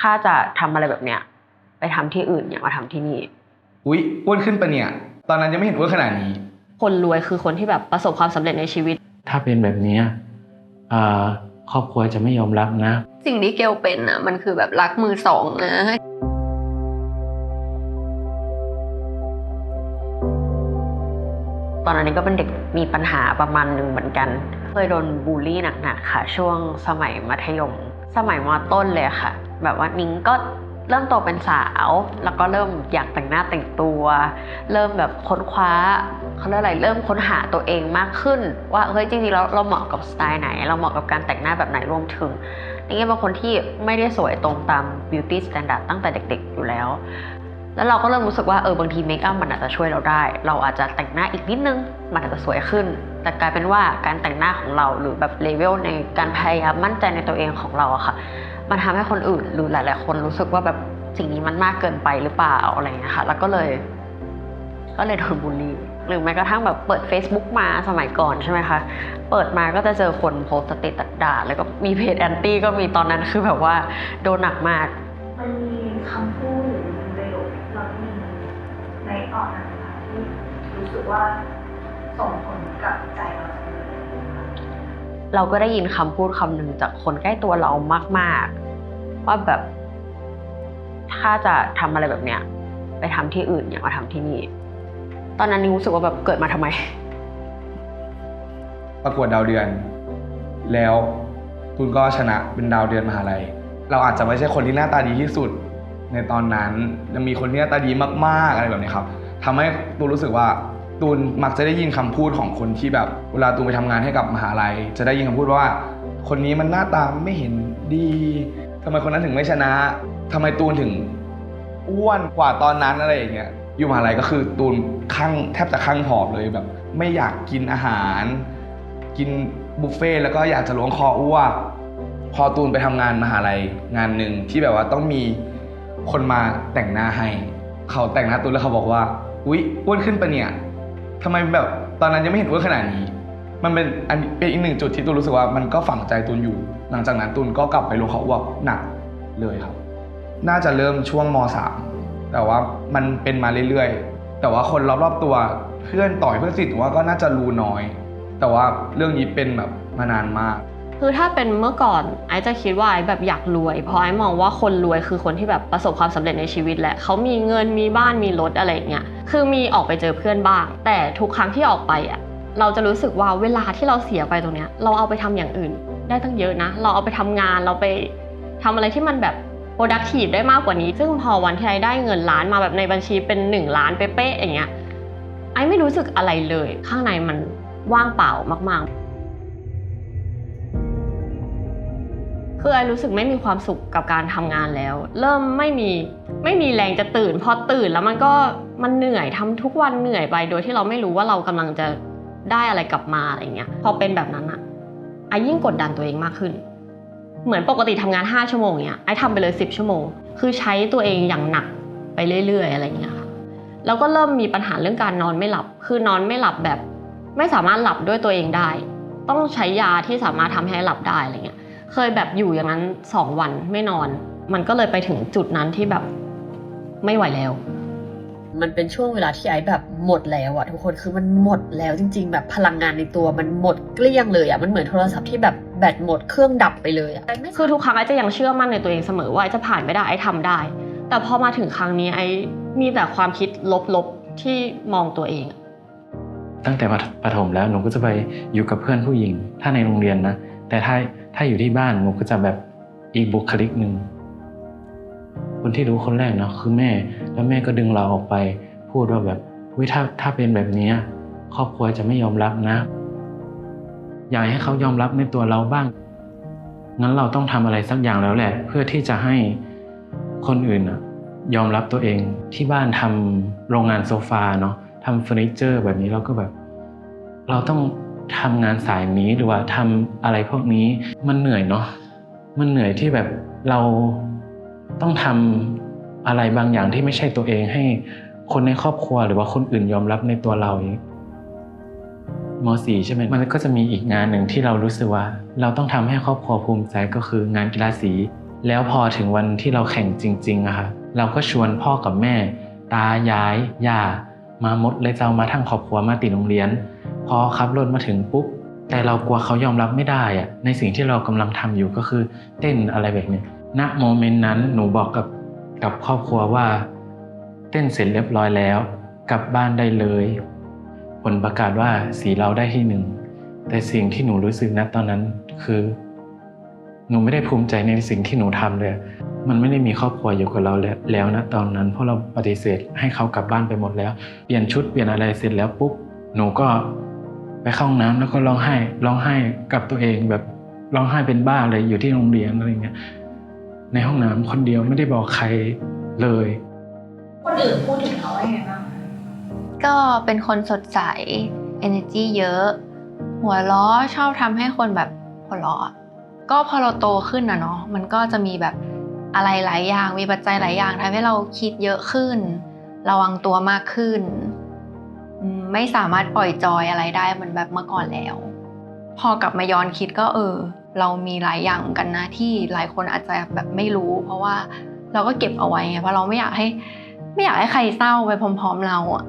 ถ้าจะทำอะไรแบบเนี้ยไปทำที่อื่นอย่ามาทำที่นี่ อุ๊ยอ้วนขึ้นปะเนี่ย ตอนนั้นยังไม่เห็นอ้วนขนาดนี้ คนรวยคือคนที่แบบประสบความสำเร็จในชีวิต ถ้าเป็นแบบเนี้ยอ่าครอบครัวจะไม่ยอมรับนะ สิ่งที่เกลเป็นอะมันคือแบบรักมือสองนะตอนนั้นก็เป็นเด็กมีปัญหาประมาณหนึ่งเหมือนกัน เคยโดนบูลลี่หนักๆค่ะ ช่วงสมัยมัธยม สมัยมต้นเลยค่ะ แบบว่านิ้งก็เริ่มโตเป็นสาว แล้วก็เริ่มอยากแต่งหน้าแต่งตัว เริ่มแบบค้นคว้าเขาเรียกอะไรเริ่มค้นหาตัวเองมากขึ้น ว่าเฮ้ยจริงๆแล้วเราเหมาะกับสไตล์ไหน เราเหมาะกับการแต่งหน้าแบบไหนรวมถึงนิ้งเป็นคนที่ไม่ได้สวยตรงตาม beauty standard ตั้งแต่เด็กๆอยู่แล้ว แล้วเราก็เริ่มรู้สึกว่าเออบางทีเมคอัพมันอาจจะช่วยเราได้ เราอาจจะแต่งหน้าอีกนิดนึง มันอาจจะสวยขึ้น แต่กลายเป็นว่าการแต่งหน้าของเราหรือแบบเลเวลในการพยายามมั่นใจในตัวเองของเราอะค่ะ มันทำให้คนอื่นหรือหลาย ๆ คนรู้สึกว่าแบบสิ่งนี้มันมากเกินไปหรือเปล่าอะไรเงี้ยค่ะ แล้วก็เลย ก็เลยโดนบูลลี่ หรือแม้กระทั่งแบบเปิด Facebook มาสมัยก่อนใช่ไหมคะ เปิดมาก็จะเจอคนโพสต์สเตตัสด่า แล้วก็มีเพจแอนตี้ก็มีตอนนั้นคือแบบว่าโดนหนักมาก มันมีคำพูดหรือประโยคเราในตอนนั้นนะคะที่รู้สึกว่าส่งผลกับใจเรา เราก็ได้ยินคำพูดคำหนึ่งจากคนใกล้ตัวเรามาก ๆ ว่าแบบ ถ้าจะทำอะไรแบบเนี้ย ไปทำที่อื่นอย่ามาทำที่นี่ ตอนนั้นนิ้รู้สึกว่าแบบเกิดมาทำไม ประกวดดาวเดือน แล้วคุณก็ชนะเป็นดาวเดือนมหาลัย เราอาจจะไม่ใช่คนที่หน้าตาดีที่สุดในตอนนั้นยังมีคนที่หน้าตาดีมากๆอะไรแบบนี้ครับทำให้ตูรู้สึกว่า ตูนมักจะได้ยินคำพูดของคนที่แบบ เวลาตูนไปทำงานให้กับมหาลัย จะได้ยินคำพูดว่า คนนี้มันหน้าตาไม่เห็นดีทำไมคนนั้นถึงไม่ชนะทำไมตูนถึงอ้วนกว่าตอนนั้นอะไรอย่างเงี้ยอยู่มหาลัยก็คือตูนข้างแทบจะข้างผอมเลยแบบ ไม่อยากกินอาหาร กินบุฟเฟ่ต์แล้วก็อยากจะล้วงคออ้วกพอตูนไปทำงานมหาลัยงานหนึ่งที่แบบว่าต้องมีคนมาแต่งหน้าให้ เขาแต่งหน้าตูนแล้วเขาบอกว่า อุ๊ยอ้วนขึ้นปะเนี่ย ทำไมแบบตอนนั้นยังไม่เห็นว่าขนาดนี้ มันเป็นอันเป็นอีกหนึ่งจุดที่ตูนรู้สึกว่ามันก็ฝังใจตูนอยู่ หลังจากนั้นตูนก็กลับไปลงเขาอ้วกหนักเลยครับ น่าจะเริ่มช่วงม 3 แต่ว่ามันเป็นมาเรื่อยๆ แต่ว่าคนรอบๆตัวเพื่อนต่อยเพื่อนสิทธิ์ว่าก็น่าจะรู้น้อย แต่ว่าเรื่องนี้เป็นแบบมานานมาก คือถ้าเป็นเมื่อก่อนไอจะคิดว่าไอแบบอยากรวย เพราะไอมองว่าคนรวยคือคนที่แบบประสบความสำเร็จในชีวิตแหละเขามีเงินมีบ้านมีรถอะไรเงี้ยคือมีออกไปเจอเพื่อนบ้าง แต่ทุกครั้งที่ออกไปอะเราจะรู้สึกว่าเวลาที่เราเสียไปตรงเนี้ย เราเอาไปทำอย่างอื่น ได้ตั้งเยอะนะ เราเอาไปทำงานเราไปทำอะไรที่มันแบบ productive ได้มากกว่านี้ ซึ่งพอวันที่ไอได้เงินล้านมาแบบในบัญชีเป็น 1 ล้านเป๊ะๆอย่างเงี้ยไอไม่รู้สึกอะไรเลย ข้างในมันว่างเปล่ามากๆ คือไอรู้สึกไม่มีความสุขกับการทำงานแล้ว เริ่มไม่มีไม่มีแรงจะตื่น พอตื่นแล้วมันก็มันเหนื่อยทำทุกวันเหนื่อยไป โดยที่เราไม่รู้ว่าเรากำลังจะได้อะไรกลับมาอะไรเงี้ยพอเป็นแบบนั้นอะไอยิ่งกดดันตัวเองมากขึ้น เหมือนปกติทำงาน 5 ชั่วโมงเนี้ยไอทำไปเลย 10 ชั่วโมง คือใช้ตัวเองอย่างหนักไปเรื่อย ๆ อะไรเงี้ยค่ะแล้วก็เริ่มมีปัญหาเรื่องการนอนไม่หลับ คือนอนไม่หลับแบบ ไม่สามารถหลับด้วยตัวเองได้ ต้องใช้ยาที่สามารถทำให้หลับได้อะไรเงี้ย เคยแบบอยู่อย่างนั้นสองวันไม่นอน มันก็เลยไปถึงจุดนั้นที่แบบไม่ไหวแล้ว มันเป็นช่วงเวลาที่ไอซ์แบบหมดแล้วอะทุกคนคือมันหมดแล้วจริง ๆ แบบพลังงานในตัวมันหมดเกลี้ยงเลยอะมันเหมือนโทรศัพท์ที่แบบแบตหมดเครื่องดับไปเลยอะไม่คือทุกครั้งไอ้จะยังเชื่อมั่นในตัวเองเสมอว่าไอ้จะผ่านไม่ได้ไอ้ทำได้ แต่พอมาถึงครั้งนี้ไอ้มีแต่ความคิดลบๆที่มองตัวเองตั้งแต่ประถมแล้วหนูก็จะไปอยู่กับเพื่อนผู้หญิง ถ้าในโรงเรียนนะ แต่ถ้า ถ้าอยู่ที่บ้านหนูก็จะแบบอีกบุคลิกหนึ่งคนที่รู้คนแรกเนาะคือแม่ แล้วแม่ก็ดึงเราออกไป พูดว่าแบบวิถ้าถ้าเป็นแบบนี้ครอบครัวจะไม่ยอมรับนะ อยากให้เขายอมรับในตัวเราบ้าง งั้นเราต้องทำอะไรสักอย่างแล้วแหละ เพื่อที่จะให้คนอื่นอะยอมรับตัวเองที่บ้านทำโรงงานโซฟาเนาะทำเฟอร์นิเจอร์แบบนี้เราก็แบบ เราต้อง ทำงานสายนี้หรือว่าทำอะไรพวกนี้มันเหนื่อยเนาะมันเหนื่อยที่แบบเราต้องทำอะไรบางอย่างที่ไม่ใช่ตัวเองให้คนในครอบครัวหรือว่าคนอื่นยอมรับในตัวเราอีกมสี่ใช่ไหมมันก็จะมีอีกงานหนึ่งที่เรารู้สึกว่า เราต้องทำให้ครอบครัวภูมิใจก็คืองานกีฬาสี แล้วพอถึงวันที่เราแข่งจริงๆอะค่ะเราก็ชวนพ่อกับแม่ ตายายย่ามามดเลยเจ้ามาทั้งครอบครัวมาติดโรงเรียน พอขับรถมาถึงปุ๊บแต่เรากลัวเขายอมรับไม่ได้อะในสิ่งที่เรากำลังทำอยู่ก็คือเต้นอะไรแบบนี้ณโมเมนต์นั้นหนูบอกกับกับครอบครัวว่า เต้นเสร็จเรียบร้อยแล้ว กลับบ้านได้เลย ผลประกาศว่าสีเราได้ที่หนึ่งแต่สิ่งที่หนูรู้สึกณตอนนั้นคือ หนูไม่ได้ภูมิใจในสิ่งที่หนูทำเลย มันไม่ได้มีครอบครัวอยู่กับเราแล้วแล้วนะตอนนั้น เพราะเราปฏิเสธให้เขากลับบ้านไปหมดแล้ว เปลี่ยนชุดเปลี่ยนอะไรเสร็จแล้วปุ๊บหนูก็ ไปเข้าห้องน้ำแล้วก็ร้องไห้ร้องไห้กับตัวเองแบบร้องไห้เป็นบ้าเลยอยู่ที่โรงเรียนอะไรเงี้ยในห้องน้ำคนเดียวไม่ได้บอกใครเลย คนอื่นพูดถึงเราว่ายังไงบ้างก็เป็นคนสดใส energy เยอะ หัวล้อชอบทำให้คนแบบหัวเราะก็พอเราโตขึ้นนะเนาะมันก็จะมีแบบอะไรหลายอย่างมีปัจจัยหลายอย่างทำให้เราคิดเยอะขึ้น ระวังตัวมากขึ้นอืม ไม่สามารถปล่อยจอยอะไรได้เหมือนแบบเมื่อก่อนแล้ว พอกลับมาย้อนคิดก็เออ เรามีหลายอย่างเหมือนกันนะที่หลายคนอาจจะแบบไม่รู้ เพราะว่าเราก็เก็บเอาไว้ไงเพราะเราไม่อยากให้ ไม่อยากให้ใครเศร้าไปพร้อม ๆ เราอะ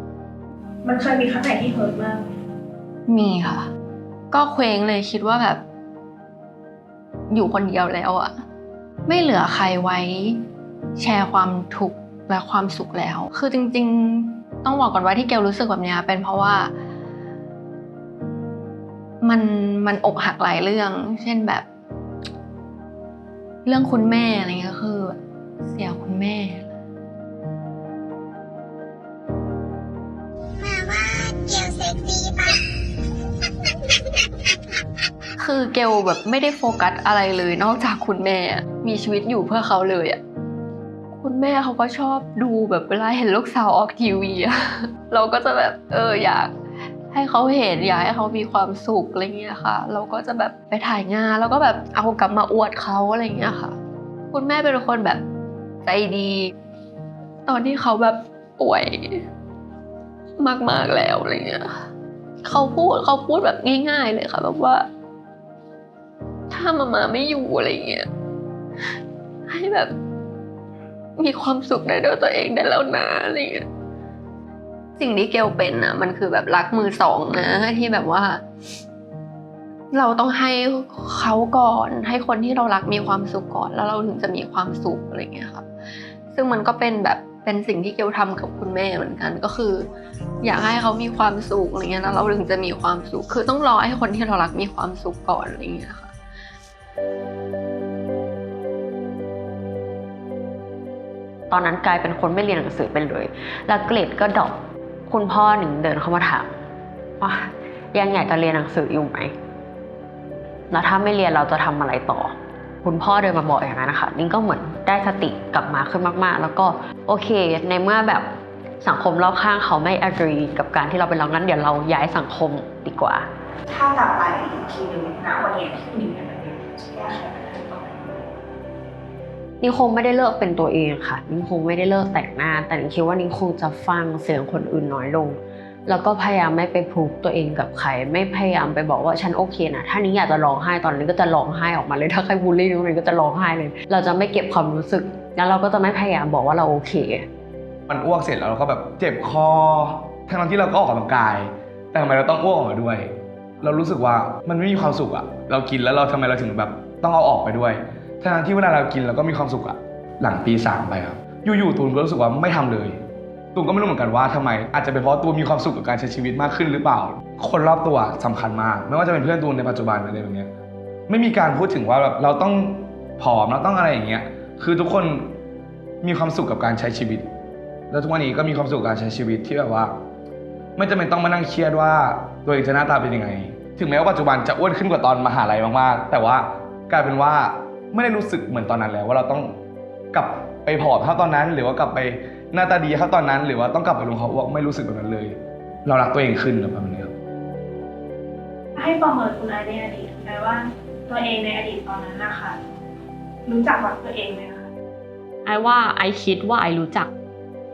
มันเคยมีครั้งไหนที่เฮิร์ตมากไหมมีค่ะ ก็เคว้งเลยคิดว่าแบบ อยู่คนเดียวแล้วอะไม่เหลือใครไว้ แชร์ความทุกข์และความสุขแล้ว คือจริง ๆ ต้องบอกก่อนว่าที่เกลรู้สึกแบบเนี้ยเป็นเพราะว่า มันมันอกหักหลายเรื่อง เช่นแบบ เรื่องคุณแม่อะไรเงี้ยก็คือแบบเสียคุณแม่คือเกลแบบไม่ได้โฟกัสอะไรเลย นอกจากคุณแม่อะมีชีวิตอยู่เพื่อเขาเลยอะ คุณแม่เขาก็ชอบดูแบบเวลาเห็นลูกสาวออกทีวีอะเราก็จะแบบเอออยากให้เขาเห็นอยากให้เขามีความสุขอะไรเงี้ยค่ะ เราก็จะแบบไปถ่ายงานแล้วก็แบบเอากลับมาอวดเขาอะไรเงี้ยค่ะ คุณแม่เป็นคนแบบใจดี ตอนที่เขาแบบป่วย มากๆแล้วอะไรเงี้ยเขาพูดเขาพูดแบบง่าย ๆ เลยค่ะแบบว่า ถ้ามามาไม่อยู่อะไรเงี้ยให้แบบ มีความสุขในตัวยตัวเองได้แล้วนะอะไรเงี้ยสิ่งที่เกลเป็นนะมันคือแบบรักมือสองนะที่แบบว่า เราต้องให้เขาก่อน ให้คนที่เรารักมีความสุขก่อน แล้วเราถึงจะมีความสุขอะไรเงี้ยค่ะซึ่งมันก็เป็นแบบเป็นสิ่งที่เกลทำกับคุณแม่เหมือนกัน ก็คือ อยากให้เขามีความสุขอะไรเงี้ยแล้วเราถึงจะมีความสุข คือต้องรอให้คนที่เรารักมีความสุขก่อนอะไรเงี้ยค่ะ ตอนนั้นกลายเป็นคนไม่เรียนหนังสือไปเลย แล้วเกรดก็ดรอปคุณพ่อหนึ่งเดินเข้ามาถามว่ายังอยากจะเรียนหนังสืออยู่ไหม แล้วถ้าไม่เรียนเราจะทำอะไรต่อ คุณพ่อเดินมาบอกอย่างนั้นนะคะนิ่งก็เหมือนได้สติกลับมาขึ้นมากๆ แล้วก็โอเค ในเมื่อแบบสังคมรอบข้างเขาไม่ agree กับการที่เราเป็นเรางั้นเดี๋ยวเราย้ายสังคมดีกว่า ถ้ากลับไปอีกทีหนึ่งณวันนี้ที่คุณหญิงเป็นแบบนี้จะแก้ไข นิงคงไม่ได้เลิกเป็นตัวเองค่ะ นิงคงไม่ได้เลิกแต่งหน้า แต่นิงคิดว่านิงคงจะฟังเสียงคนอื่นน้อยลง แล้วก็พยายามไม่ไปพูดตัวเองกับใคร ไม่พยายามไปบอกว่าฉันโอเคนะ ถ้านี้อยากจะร้องไห้ตอนนี้ก็จะร้องไห้ออกมาเลย ถ้าใครบูลลี่นิงนิงก็จะร้องไห้เลย เราจะไม่เก็บความรู้สึก แล้วเราก็จะไม่พยายามบอกว่าเราโอเค มันอ้วกเสร็จแล้วเราก็แบบเจ็บคอ ทั้งที่เราก็ออกกำลังกาย แต่ทำไมเราต้องอ้วกออกมาด้วย เรารู้สึกว่ามันไม่มีความสุขอะเรากินแล้วเราทำไมเราถึงแบบต้องเอาออกไปด้วย ทั้งที่เวลาเรากินเราก็มีความสุขอะหลังปีสามไปครับ อยู่ๆตูนก็รู้สึกว่าไม่ทำเลยตูนก็ไม่รู้เหมือนกันว่าทำไม อาจจะเป็นเพราะตูนมีความสุขกับการใช้ชีวิตมากขึ้นหรือเปล่า คนรอบตัวสำคัญมาก ไม่ว่าจะเป็นเพื่อนตูนในปัจจุบันอะไรแบบเนี้ยไม่มีการพูดถึงว่าแบบเราต้องผอมเราต้องอะไรอย่างเงี้ย คือทุกคนมีความสุขกับการใช้ชีวิต แล้วทุกวันนี้ก็มีความสุขกับการใช้ชีวิตที่แบบว่า ไม่จำเป็นต้องมานั่งเครียดว่าตัวเองจะหน้าตาเป็นยังไง ถึงแม้ว่าปัจจุบันจะอ้วนขึ้นกว่าตอนมหาลัยมากๆ แต่ว่ากลายเป็นว่า ไม่ได้รู้สึกเหมือนตอนนั้นแล้ว ว่าเราต้องกลับไปผอมเท่าตอนนั้น หรือว่ากลับไปหน้าตาดีเท่าตอนนั้น หรือว่าต้องกลับไปลงเขาอ้วกไม่รู้สึกแบบนั้นเลย เรารักตัวเองขึ้นแบบนี้ครับให้ประเมินคุณไอซ์ในอดีตแปลว่า ตัวเองในอดีตตอนนั้นนะคะรู้จักรักตัวเองไหมคะไอว่าไอคิดว่าไอรู้จัก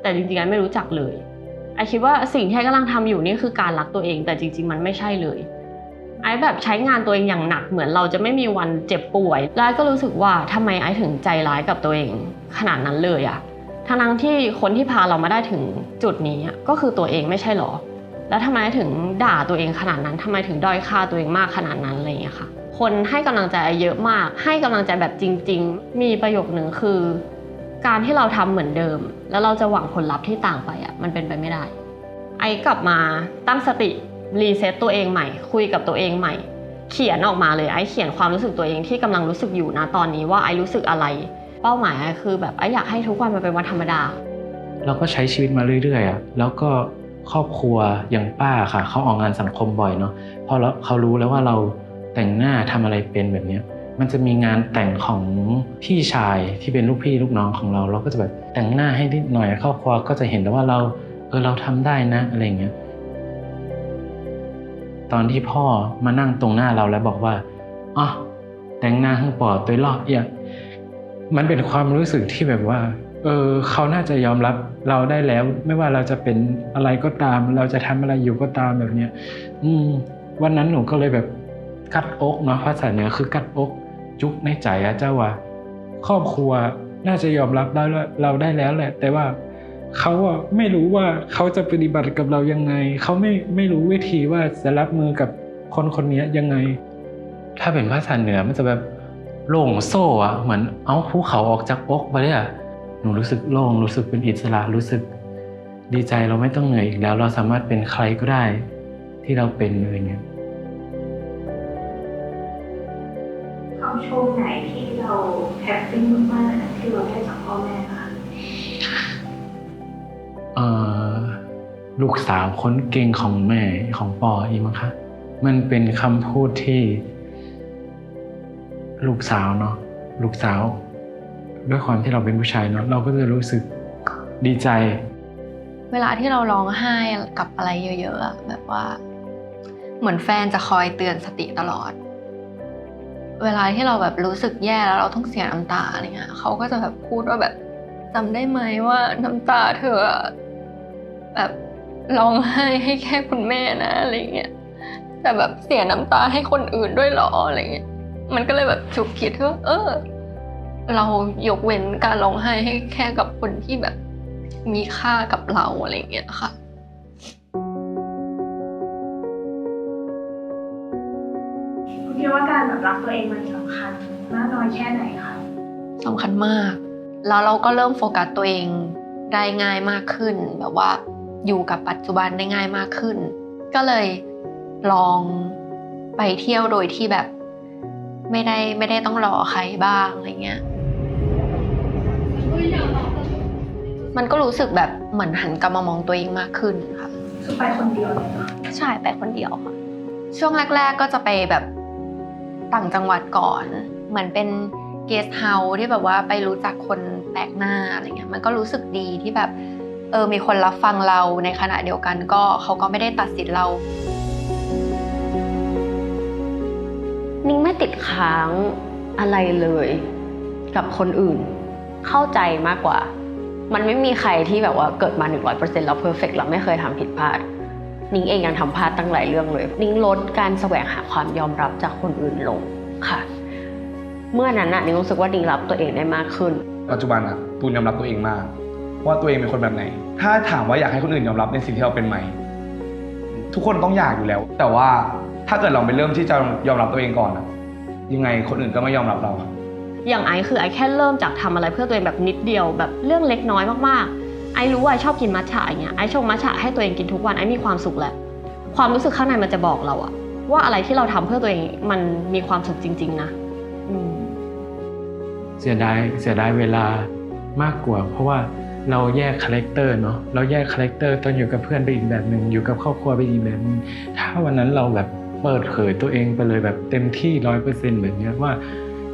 แต่จริงๆไอไม่รู้จักเลยไอคิดว่าสิ่งที่ไอกำลังทำอยู่นี่คือการรักตัวเอง แต่จริง ๆ มันไม่ใช่เลย ไอซ์แบบใช้งานตัวเองอย่างหนักเหมือนเราจะไม่มีวันเจ็บป่วยแล้วก็รู้สึกว่าทำไมไอซ์ถึงใจร้ายกับตัวเองขนาดนั้นเลยอะทั้งที่คนที่พาเรามาได้ถึงจุดนี้ก็คือตัวเองไม่ใช่หรอ แล้วทำไมถึงด่าตัวเองขนาดนั้นทำไมถึงด้อยค่าตัวเองมากขนาดนั้นอะไรอย่างเงี้ยค่ะ คนให้กำลังใจเยอะมาก ให้กำลังใจแบบจริง ๆ มีประโยคหนึ่งคือ การที่เราทำเหมือนเดิม แล้วเราจะหวังผลลัพธ์ที่ต่างไปอะมันเป็นไปไม่ได้ ไอ้กลับมาตั้งสติ รีเซ็ตตัวเองใหม่ คุยกับตัวเองใหม่ เขียนออกมาเลยไอเขียนความรู้สึกตัวเองที่กำลังรู้สึกอยู่นะตอนนี้ว่าไอรู้สึกอะไร เป้าหมายไอคือแบบไออยากให้ทุกวันมันเป็นวันธรรมดา เราก็ใช้ชีวิตมาเรื่อยๆอะแล้วก็ครอบครัวอย่างป้าค่ะเขาออกงานสังคมบ่อยเนาะพอแล้วเขารู้แล้วว่าเราแต่งหน้าทำอะไรเป็นแบบเนี้ยมันจะมีงานแต่งของพี่ชายที่เป็นลูกพี่ลูกน้องของเรา เราก็จะแบบแต่งหน้าให้นิดหน่อยครอบครัวก็จะเห็นแล้วว่าเราเออเราทำได้นะอะไรเงี้ย ตอนที่พ่อมานั่งตรงหน้าเราแล้วบอกว่าอ๋อแต่งหน้าข้างปอดตัวลอกเอียมันเป็นความรู้สึกที่แบบว่า เออเขาน่าจะยอมรับเราได้แล้ว ไม่ว่าเราจะเป็นอะไรก็ตาม เราจะทำอะไรอยู่ก็ตามแบบเนี้ย อืม วันนั้นหนูก็เลยแบบกัดอกเนาะภาษาเหนือคือกัดอก จุกในใจอะเจ้าว่า ครอบครัวน่าจะยอมรับได้เราได้แล้วแหละ แต่ว่า เขาอะไม่รู้ว่าเขาจะปฏิบัติกับเรายังไง เขาไม่ไม่รู้วิธีว่าจะรับมือกับคนคนนี้ยังไง ถ้าเป็นภาษาเหนือมันจะแบบโล่งโซ่อะเหมือนเอาภูเขาออกจากอกไปเลยอะหนูรู้สึกโล่งรู้สึกเป็นอิสระรู้สึก ดีใจเราไม่ต้องเหนื่อยอีกแล้ว เราสามารถเป็นใครก็ได้ ที่เราเป็นอะไรเงี้ยคำชมไหนที่เราแฮปปี้มากๆที่เราได้จากพ่อแม่คะเอ่อ ลูกสาวคนเก่งของแม่ของปออีมั้งคะมันเป็นคำพูดที่ ลูกสาวเนาะลูกสาว ด้วยความที่เราเป็นผู้ชายเนาะเราก็จะรู้สึกดีใจ เวลาที่เราร้องไห้กับอะไรเยอะๆแบบว่า เหมือนแฟนจะคอยเตือนสติตลอด เวลาที่เราแบบรู้สึกแย่แล้วเราต้องเสียน้ำตาอะไรเงี้ยเขาก็จะแบบพูดว่าแบบจำได้ไหมว่าน้ำตาเธอ แบบร้องไห้ให้แค่คุณแม่นะอะไรเงี้ยแต่แบบเสียน้ำตาให้คนอื่นด้วยเหรออะไรเงี้ยมันก็เลยแบบฉุกคิดว่าเออ เรายกเว้นการร้องไห้ให้แค่กับคนที่แบบมีค่ากับเราอะไรเงี้ยค่ะคุณคิดว่าการแบบรักตัวเองมันสำคัญมากน้อยแค่ไหนคะสำคัญมาก แล้วเราก็เริ่มโฟกัสตัวเองได้ง่ายมากขึ้นแบบว่า อยู่กับปัจจุบันได้ง่ายมากขึ้น ก็เลยลองไปเที่ยวโดยที่แบบ ไม่ได้ไม่ได้ต้องรอใครบ้างอะไรเงี้ยมันก็รู้สึกแบบเหมือนหันกลับมามองตัวเองมากขึ้นค่ะคือไปคนเดียวเลยเหรอใช่ไปคนเดียวค่ะ ช่วงแรก ๆก็จะไปแบบต่างจังหวัดก่อน เหมือนเป็นเกสต์เฮาส์ที่แบบว่าไปรู้จักคนแปลกหน้าอะไรเงี้ย มันก็รู้สึกดีที่แบบ เออมีคนรับฟังเราในขณะเดียวกันก็เขาก็ไม่ได้ตัดสินเรา นิ้งไม่ติดค้างอะไรเลย กับคนอื่น เข้าใจมากกว่า มันไม่มีใครที่แบบว่าเกิดมา 100%แล้วเพอร์เฟกแล้วไม่เคยทำผิดพลาด นิ้งเองยังทำพลาดตั้งหลายเรื่องเลย นิ้งลดการแสวงหาความยอมรับจากคนอื่นลงค่ะ เมื่อนั้นน่ะนิ้งรู้สึกว่านิ้งรับตัวเองได้มากขึ้น ปัจจุบันอะตูนยอมรับตัวเองมาก ว่าตัวเองเป็นคนแบบไหน ถ้าถามว่าอยากให้คนอื่นยอมรับในสิ่งที่เราเป็นไหม ทุกคนต้องอยากอยู่แล้ว แต่ว่าถ้าเกิดเราไปเริ่มที่จะยอมรับตัวเองก่อนอะยังไงคนอื่นก็ไม่ยอมรับเราครับอย่างไอซ์คือไอซ์แค่เริ่มจากทำอะไรเพื่อตัวเองแบบนิดเดียวแบบเรื่องเล็กน้อยมากๆ ไอซ์รู้ว่าไอซ์ชอบกินมัทฉะอย่างเงี้ย ไอซ์ชงมัทฉะให้ตัวเองกินทุกวัน ไอซ์มีความสุขแหละ ความรู้สึกข้างในมันจะบอกเราอะว่าอะไรที่เราทำเพื่อตัวเองมันมีความสุขจริง ๆ นะอืมเสียดายเสียดายเวลามากกว่า เพราะว่า เราแยกคาแรคเตอร์เนาะเราแยกคาแรคเตอร์ตอนอยู่กับเพื่อนไปอีกแบบหนึ่งอยู่กับครอบครัวไปอีกแบบหนึงถ้าวันนั้นเราแบบเปิดเผยตัวเองไปเลยแบบเต็มที่ร้อยเปอร์เซ็นต์แบบนี้ว่า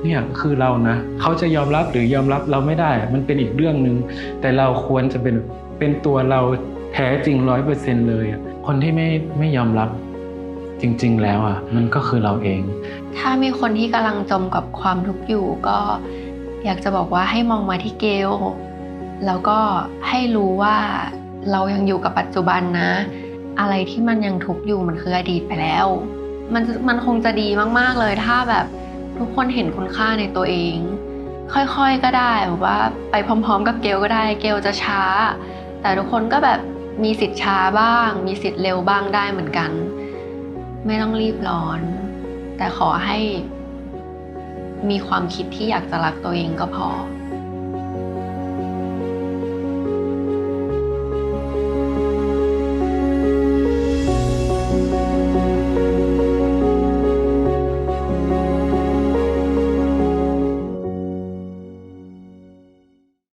เนี่ยคือเรานะเขาจะยอมรับหรือยอมรับเราไม่ได้ มันเป็นอีกเรื่องหนึ่งแต่เราควรจะเป็นเป็นตัวเราแท้จริงร้อยเปอร์เซ็นต์เลยคนที่ไม่ไม่ยอมรับจริง ๆ แล้วอะมันก็คือเราเอง ถ้ามีคนที่กำลังจมกับความทุกข์อยู่ก็อยากจะบอกว่าให้มองมาที่เกล แล้วก็ให้รู้ว่าเรายังอยู่กับปัจจุบันนะ อะไรที่มันยังทุกข์อยู่มันคืออดีตไปแล้ว มันมันคงจะดีมากๆเลยถ้าแบบทุกคนเห็นคุณค่าในตัวเอง ค่อยๆก็ได้แบบว่าไปพร้อม ๆ กับเกลก็ได้เกลจะช้า แต่ทุกคนก็แบบมีสิทธิ์ช้าบ้าง มีสิทธิ์เร็วบ้างได้เหมือนกัน ไม่ต้องรีบร้อน แต่ขอให้มีความคิดที่อยากจะรักตัวเองก็พอ